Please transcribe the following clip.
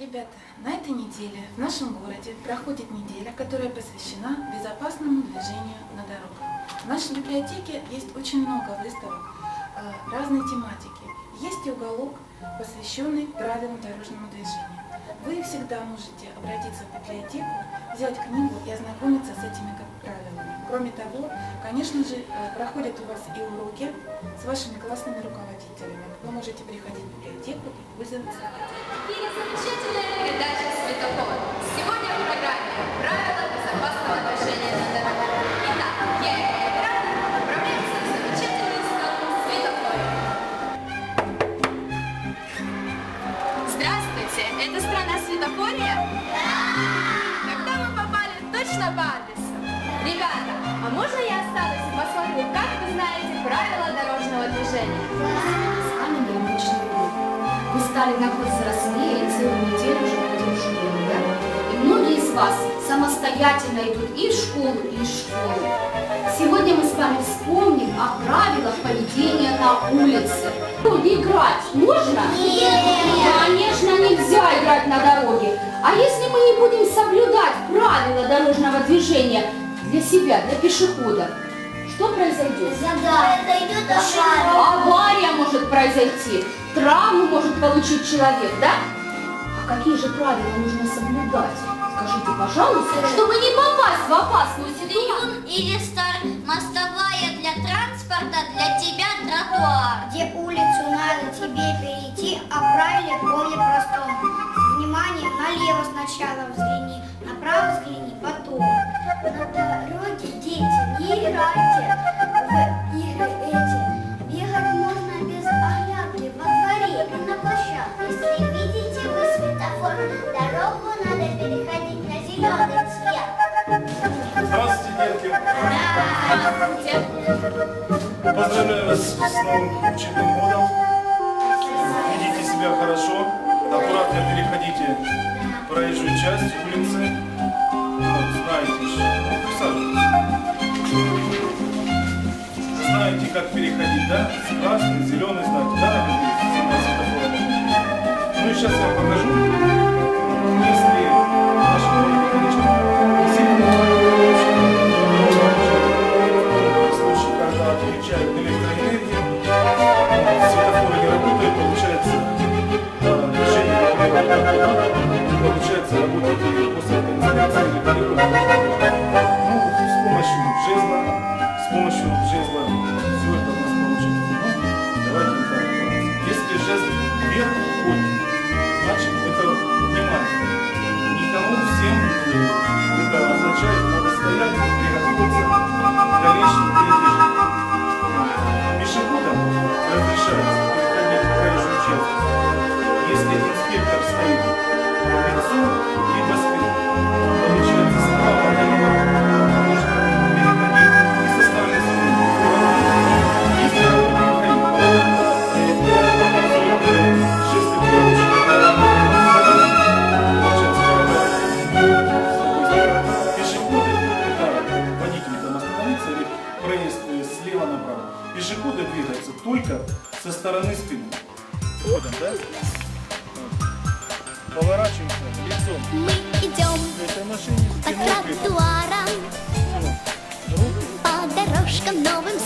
Ребята, на этой неделе в нашем городе проходит неделя, которая посвящена безопасному движению на дорогах. В нашей библиотеке есть очень много выставок э, разной тематики. Есть и уголок, посвященный правилам дорожного движения. Вы всегда можете обратиться в библиотеку, взять книгу и ознакомиться с этими как правилами. Кроме того, конечно же, э, проходят у вас и уроки с вашими классными руководителями. Вы можете приходить в библиотеку и пользоваться замечательная передача «Светофор». Сегодня в программе «Правила безопасного движения на дороге». Итак, я и мой оператор отправляемся в замечательный страну светофоре. Здравствуйте, это страна светофория? Тогда мы попали точно по адресу. Ребята, а можно я останусь и посмотрю, как вы знаете правила дорожного движения? С вами необычный урок. Мы стали намного взрослее и целую неделю уже ходим в школу, да? И многие из вас самостоятельно идут и в школу, и из школы. Сегодня мы с вами вспомним о правилах поведения на улице. Ну, играть можно? Нет! Конечно, нельзя играть на дороге. А если мы не будем соблюдать правила дорожного движения для себя, для пешехода, что произойдет? Дойдет авария. Авария может произойти, травму может получить человек, да? А какие же правила нужно соблюдать? Скажите, пожалуйста, чтобы не попасть в опасную ситуацию. Или стар мостовая для транспорта, для тебя тротуар. Где улицу надо тебе перейти, а правильно помни простом. Внимание, налево сначала взгляни, направо взгляни, Поздравляю вас с новым учебным годом. Ведите себя хорошо, аккуратно переходите проезжую часть улицы. Вот, знаете, присаживайтесь. Знаете, как переходить, да? Красный, зеленый знак, да? Ну и сейчас я вам покажу. Пешеходы двигаются только со стороны спины. Ходом, да? Вот. Поворачиваемся лицом Мы идем к этой машине, по тротуарам, по дорожкам новым